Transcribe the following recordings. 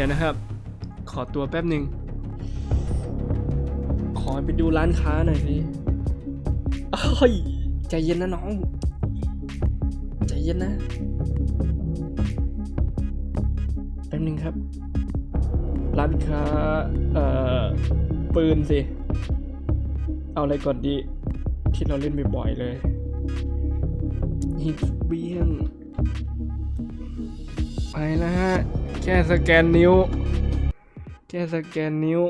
ดี๋ยวนะครับ ขอตัวแป๊บหนึ่ง ขอไปดูร้านค้าหน่อยสิเอ้ยใจเย็นนะน้อง ใจเย็นนะ แป๊บหนึ่งครับ ร้านค้า เอ่อ ปืนสิ เอาอะไรก่อนดี ที่เราเล่นบ่อยๆเลยฮิตเบี้ยงไปแล้วฮะ แค่สแกนนิ้ว แค่สแกนนิ้ว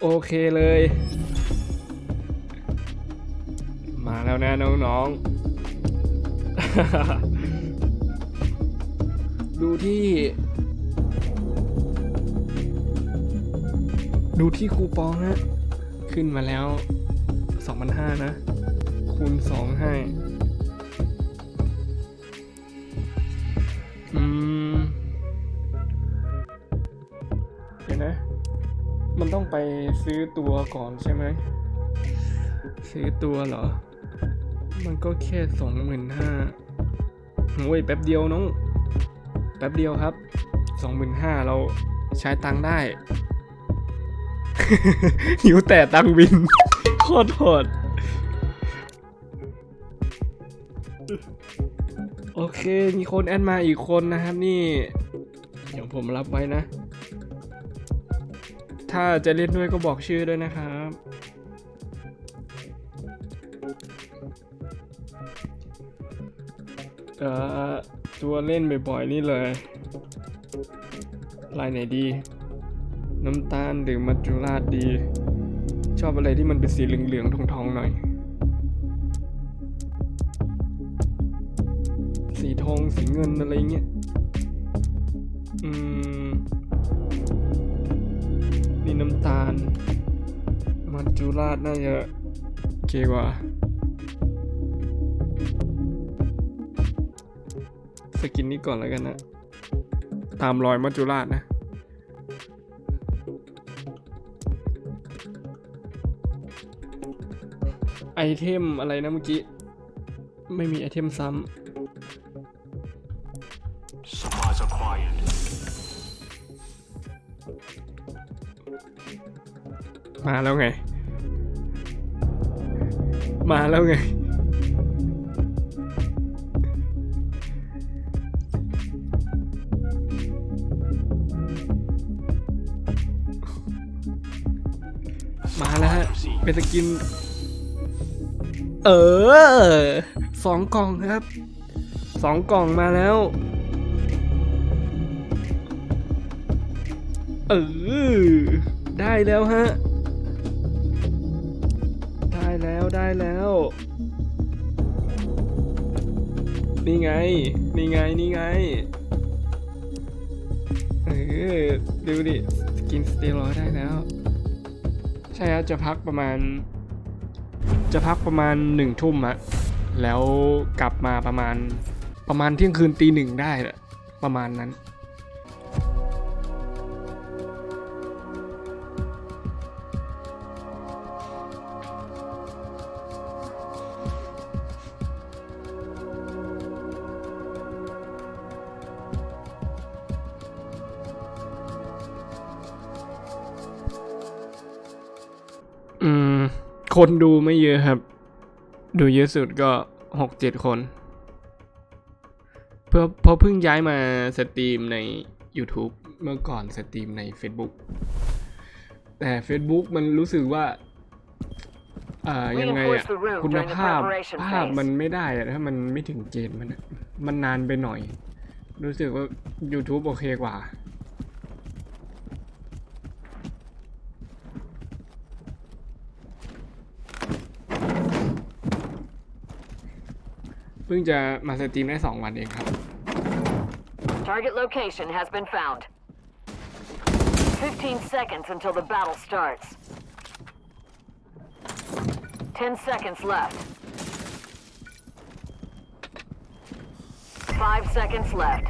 โอเคเลย มาแล้วนะน้องๆ ดูที่ ดูที่คูปองฮะ ขึ้นมาแล้ว 2,500นะ คูณ 2 ให้ เดี๋ยวนะ มันต้องไปซื้อตัวก่อนใช่ไหม ซื้อตัวเหรอ มันก็แค่สองหมื่นห้าโอ้ยแป๊บเดียวน้อง แป๊บเดียวครับสองหมื่นห้าเราใช้ตังค์ได้ หิวแต่ตังค์บิน โคตรโหดโอเค มีคนแอดมาอีกคนนะครับนี่ เดี๋ยวผมรับไว้นะ ถ้าจะเล่นด้วยก็บอกชื่อด้วยนะครับเอ่อตัวเล่นบ่อยๆนี่เลยลายไหนดี น้ำตาลหรือมัจจุราชดี ชอบอะไรที่มันเป็นสีเหลืองๆทองๆหน่อย สีทองสีเงินอะไรเงี้ย อืม มัจจุราชน่าจะโอเคกว่าสกินนี้ก่อนแล้วกันนะ ตามรอยมัจจุราชนะ ไอเทมอะไรนะเมื่อกี้ ไม่มีไอเทมซ้ Supplies มาแล้วไง มาแล้วไง มาแล้วฮะ เป็นสกิน เออ สองกล่องครับ สองกล่องมาแล้ว เออได้แล้วฮะ ได้แล้ว นี่ไง นี่ไง นี่ไง เออ ดูดิสกินสเตียรอยได้แล้ว ใช่ครับจะพักประมาณ จะพักประมาณหนึ่งทุ่มอะแล้วกลับมาประมาณ ประมาณเที่ยงคืนตีหนึ่งได้แหละประมาณนั้น คนดูไม่เยอะครับ ดูเยอะสุดก็หกเจ็ดคน เพื่อเพราะเพิ่งย้ายมาสตรีมใน YouTube เมื่อก่อนสตรีมใน Facebook แต่ Facebook มันรู้สึกว่าอ่ายังไงอะ Reinforce the room คุณ during the ภาพ preparation ภาพ phase มันไม่ได้อะถ้ามันไม่ถึงเกณฑ์มันอะมันนานไปหน่อย รู้สึกว่า YouTube โอเคกว่า เพิ่งจะมาสตรีมได้สองวันเองครับ Target location has been found. 15 seconds until the battle starts. 10 seconds left. 5 seconds left.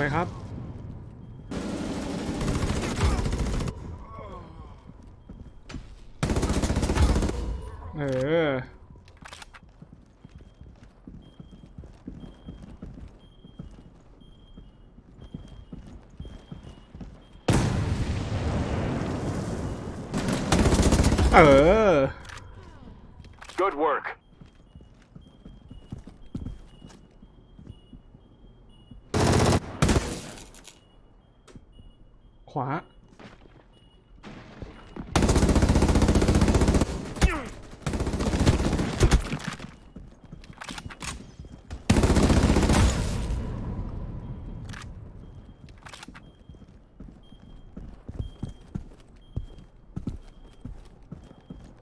วยครับ วา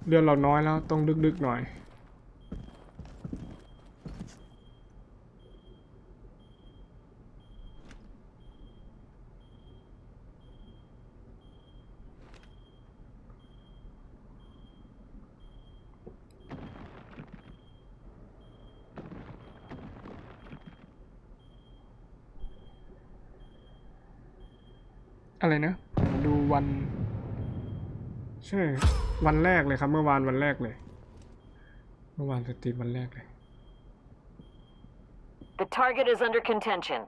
เดือนเราน้อยแล้วต้องดึกๆหน่อย อะไรนะผมดูวัน ใช่ วันแรกเลยครับ เมื่อวานวันแรกเลย เมื่อวานสตรีมวันแรกเลย The target is under contention.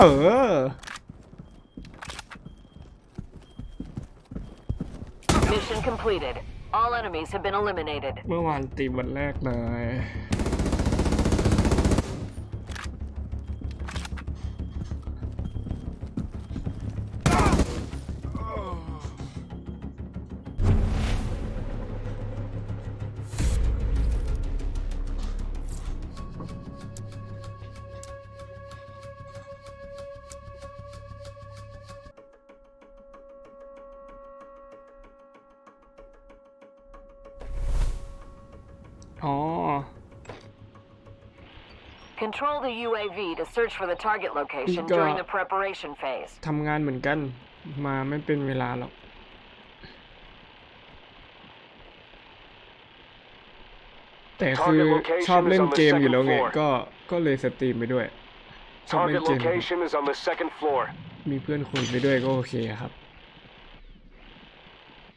เออ Mission completed. All enemies have been eliminated. เมื่อวานสตรีมวันแรกเลย Control the UAV to search for the target location Got- during the preparation phase. ทำงานเหมือนกัน มาไม่เป็นเวลาหรอก แต่คือชอบเล่นเกมอยู่แล้วไง ก็ ก็เลยสตรีมไปด้วย ชอบเล่น Target เกม location is on the second floor. มีเพื่อนคุยไปด้วยก็โอเคครับ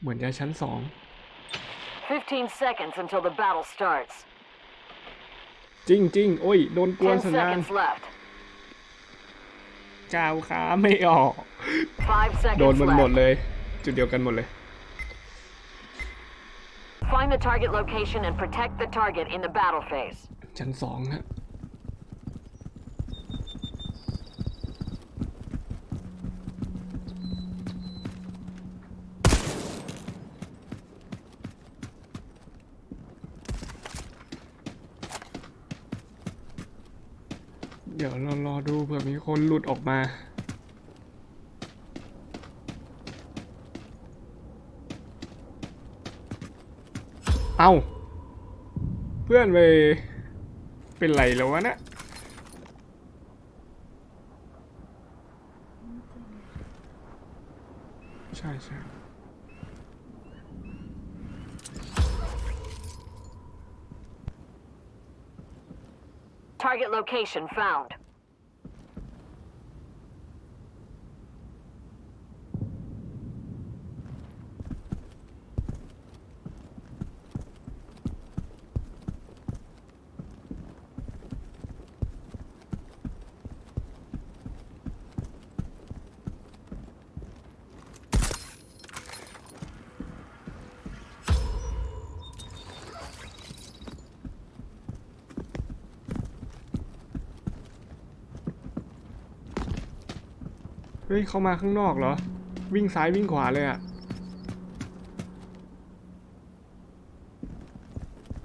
เหมือนจะชั้นสอง15 seconds until the battle starts. จริงจริงๆโอ้ย โดนกวน10สัญญาณ seconds left. กาวขาไม่ออก5โดน seconds มันหมด left. เลย จุดเดียวกันหมดเลย Find the target location and protect the target in the battle phase. ชั้นสองฮะ ยวเรารอดูเผื่อมีคนหลุดออกมา เอาเพื่อนไปเป็นไรแล้ววะเนะใช่ใช่ Target location found.. ฮ้ย เข้ามาข้างนอกเหรอ วิ่งซ้ายวิ่งขวาเลยอะ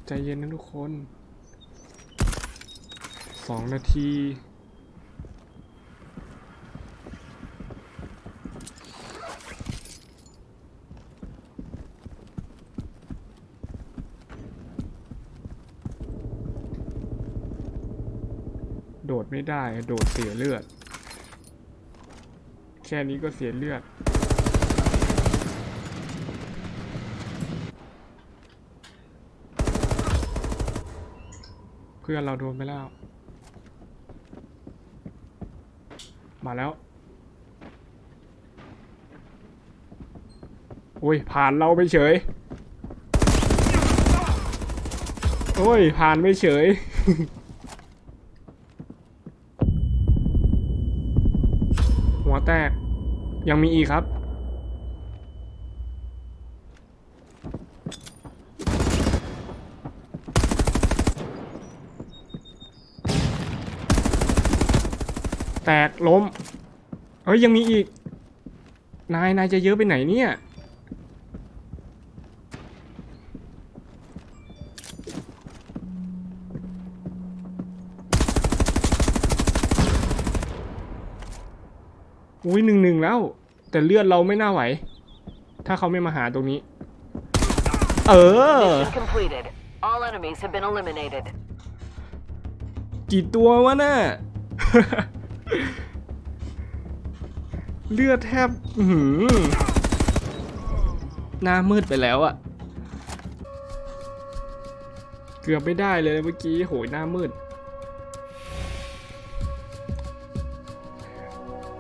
ใจเย็นนะทุกคนสองนาที โดดไม่ได้ โดดเสียเลือด แค่นี้ก็เสียเลือด เพื่อนเราโดนไปแล้ว มาแล้ว โอ้ย ผ่านเราไปเฉย โอ้ย ผ่านไม่เฉย ยังมีอีกครับ แตกล้ม เฮ้ย ยังมีอีก นาย นายจะเยอะไปไหนเนี่ย อุ้ยหนึ่งหนึ่ง แล้วแต่เลือดเราไม่น่าไหว ถ้าเขาไม่มาหาตรงนี้ เออ Mission completed. All enemies have been eliminated. กี่ตัววะน่ะ เลือดแทบอื้อหือหน้ามืดไปแล้วอะเกือบไม่ได้เลยเมื่อกี้โหยหน้ามืด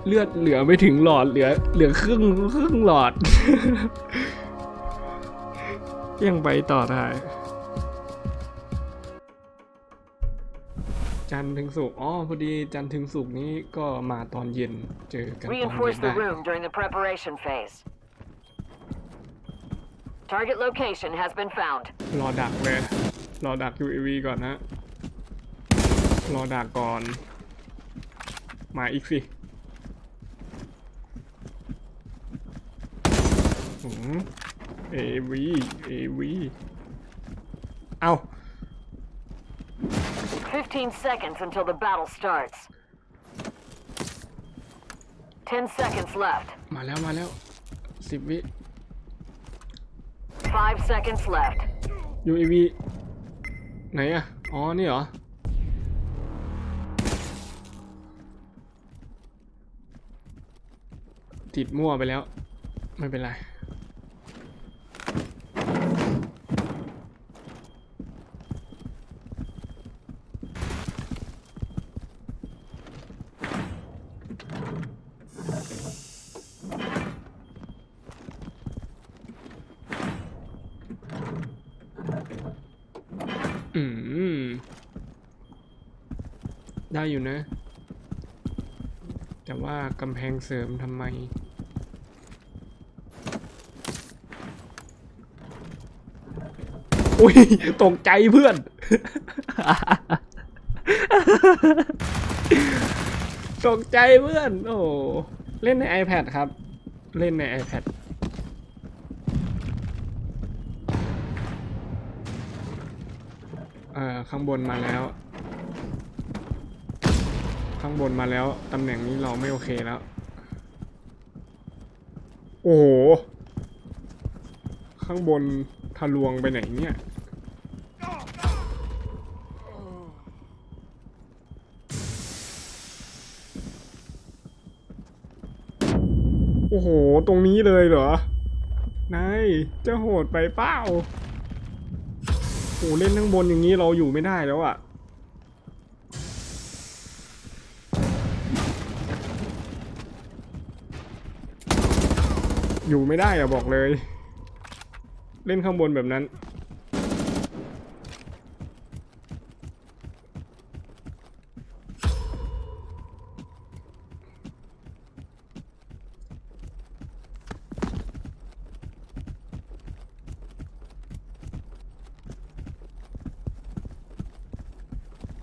เลือดเหลือไม่ถึงหลอดเหลือ เหลือครึ่งครึ่งหลอด ยังไปต่อได้ จันทร์ถึงศุกร์อ๋อพอดีจันทร์ถึงศุกร์นี้ก็มาตอนเย็นเจอกันตอนเย็ Reinforce น the ได้ room during the preparation phase. Target location has been found. รอดักเลย รอดัก UAV ก่อนนะ รอดักก่อน มาอีกสิ หืม AV AV เอา 15 seconds until the battle starts. 10 seconds left. มาแล้วมาแล้วสิบวิ 5 seconds left. UAV ไหนอะอ๋อ นี่เหรอ ติดมั่วไปแล้ว ไม่เป็นไร อืม ได้อยู่นะ แต่ว่ากำแพงเสริมทำไม อุ้ย ตกใจเพื่อน ตกใจเพื่อน โอ้ เล่นใน iPad ครับ เล่นใน iPad อ่อข้างบนมาแล้ว ข้างบนมาแล้ว ตำแหน่งนี้เราไม่โอเคแล้ว โอ้โห ข้างบนทะลวงไปไหนเนี่ยโอ้โห ตรงนี้เลยเหรอนายจะโหดไปเปล่า โอ้เล่นข้างบนอย่างนี้เราอยู่ไม่ได้แล้วอะ่ะอยู่ไม่ได้อะบอกเลย เล่นข้างบนแบบนั้น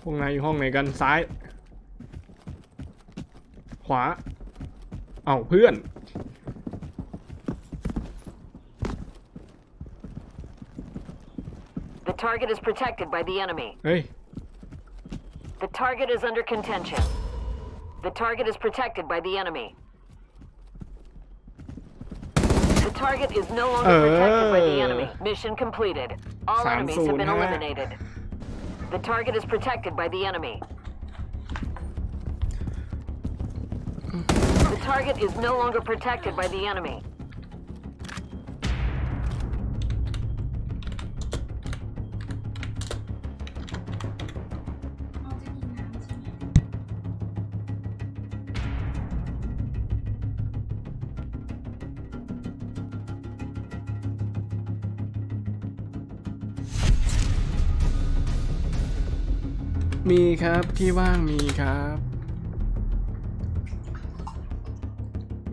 พวกนายอยู่ห้องไหนกันซ้าย ขวา เอ้าเพื่อน The target is protected by the enemy. เฮ้ย The target is under contention. The target is protected by the enemy. The target is no longer protected by the enemy. Mission completed. All enemies have been 3-0 eliminated. The target is protected by the enemy. The target is no longer protected by the enemy. มีครับที่ว่างมีครับ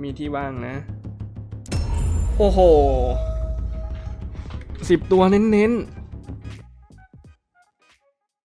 มีที่ว่างนะ โอ้โหสิบตัวเน้นๆ